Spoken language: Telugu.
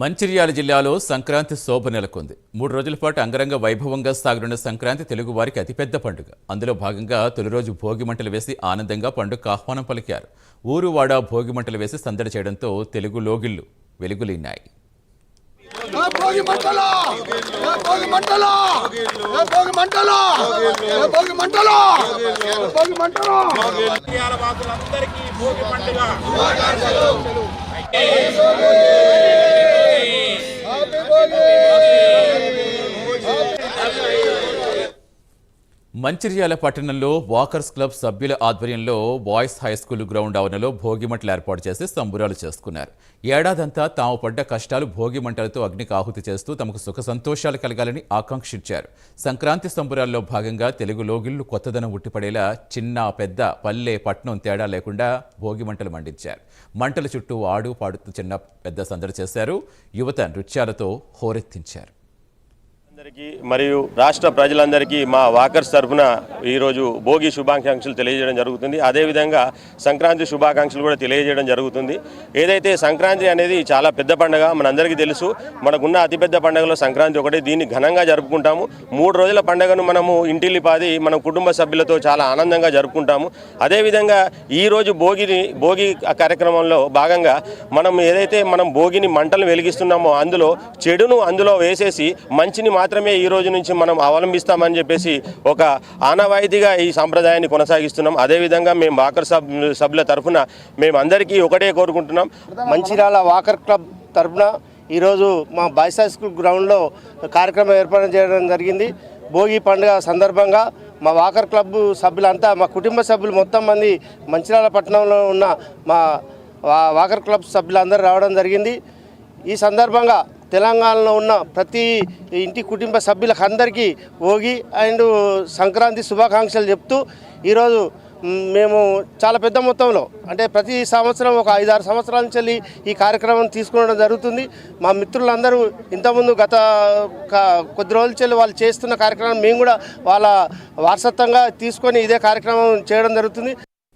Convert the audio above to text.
మంచిర్యాల జిల్లాలో సంక్రాంతి శోభ నెలకొంది. మూడు రోజుల పాటు అంగరంగ వైభవంగా సాగనున్న సంక్రాంతి తెలుగు వారికి అతిపెద్ద పండుగ. అందులో భాగంగా తొలి రోజు భోగి మంటలు వేసి ఆనందంగా పండుగకు ఆహ్వానం పలికారు. ఊరు వాడ భోగి మంటలు వేసి సందడి చేయడంతో తెలుగు లోగిళ్ళు వెలుగులిన్నాయి ఏ భోగి మంటలో ఏ భోగి మంటలో ఏ భోగి మంటలో ఏ భోగి మంటలో ఏ భోగి మంటలో మంచిర్యాల పట్టణంలో వాకర్స్ క్లబ్ సభ్యుల ఆధ్వర్యంలో బాయ్స్ హై స్కూల్ గ్రౌండ్ ఆవరణలో భోగిమంటలు ఏర్పాటు చేసి సంబురాలు చేసుకున్నారు. ఏడాదంతా తాము పడ్డ కష్టాలు భోగిమంటలతో అగ్నికి ఆహుతి చేస్తూ తమకు సుఖ సంతోషాలు కలగాలని ఆకాంక్షించారు. సంక్రాంతి సంబురాల్లో భాగంగా తెలుగు లోగిళ్ళు కొత్తదనం ఉట్టిపడేలా చిన్న పెద్ద పల్లె పట్నం తేడా లేకుండా భోగిమంటలు మండించారు. మంటల చుట్టూ ఆడు పాడుతూ చిన్న పెద్ద సందడి చేశారు. యువత నృత్యాలతో హోరెత్తించారు. అందరికీ మరియు రాష్ట్ర ప్రజలందరికీ మా వాకర్స్ తరఫున ఈరోజు భోగి శుభాకాంక్షలు తెలియజేయడం జరుగుతుంది. అదేవిధంగా సంక్రాంతి శుభాకాంక్షలు కూడా తెలియజేయడం జరుగుతుంది. ఏదైతే సంక్రాంతి అనేది చాలా పెద్ద పండుగ మనందరికీ తెలుసు. మనకున్న అతిపెద్ద పండుగలో సంక్రాంతి ఒకటి. దీన్ని ఘనంగా జరుపుకుంటాము. మూడు రోజుల పండుగను మనము ఇంటిల్లి పాది మన కుటుంబ సభ్యులతో చాలా ఆనందంగా జరుపుకుంటాము. అదేవిధంగా ఈరోజు భోగిని భోగి కార్యక్రమంలో భాగంగా మనం ఏదైతే మనం భోగిని మంటలు వెలిగిస్తున్నామో అందులో చెడును అందులో వేసేసి మంచిని మాత్రమే ఈ రోజు నుంచి మనం అవలంబిస్తామని చెప్పేసి ఒక ఆనవాయితీగా ఈ సాంప్రదాయాన్ని కొనసాగిస్తున్నాం. అదేవిధంగా మేము వాకర్ సబ్ సభ్యుల తరఫున మేము అందరికీ ఒకటే కోరుకుంటున్నాం. మంచిర్యాల వాకర్ క్లబ్ తరఫున ఈరోజు మా బాయ్స్ హై స్కూల్ గ్రౌండ్లో కార్యక్రమం ఏర్పాటు చేయడం జరిగింది. భోగి పండుగ సందర్భంగా మా వాకర్ క్లబ్ సభ్యులంతా మా కుటుంబ సభ్యులు మొత్తం మంది మంచిర్యాల పట్టణంలో ఉన్న మా వా- వాకర్ క్లబ్ సభ్యులందరూ రావడం జరిగింది. ఈ సందర్భంగా తెలంగాణలో ఉన్న ప్రతి ఇంటి కుటుంబ సభ్యులకు అందరికీ ఓగి అండ్ సంక్రాంతి శుభాకాంక్షలు చెప్తూ ఈరోజు మేము చాలా పెద్ద మొత్తంలో అంటే ప్రతి సంవత్సరం ఒక ఐదారు సంవత్సరాల నుంచి ఈ కార్యక్రమం తీసుకోవడం జరుగుతుంది. మా మిత్రులందరూ ఇంతకుముందు గత కొద్ది రోజుల చెల్లి వాళ్ళు చేస్తున్న కార్యక్రమం మేము కూడా వాళ్ళ వారసత్వంగా తీసుకొని ఇదే కార్యక్రమం చేయడం జరుగుతుంది.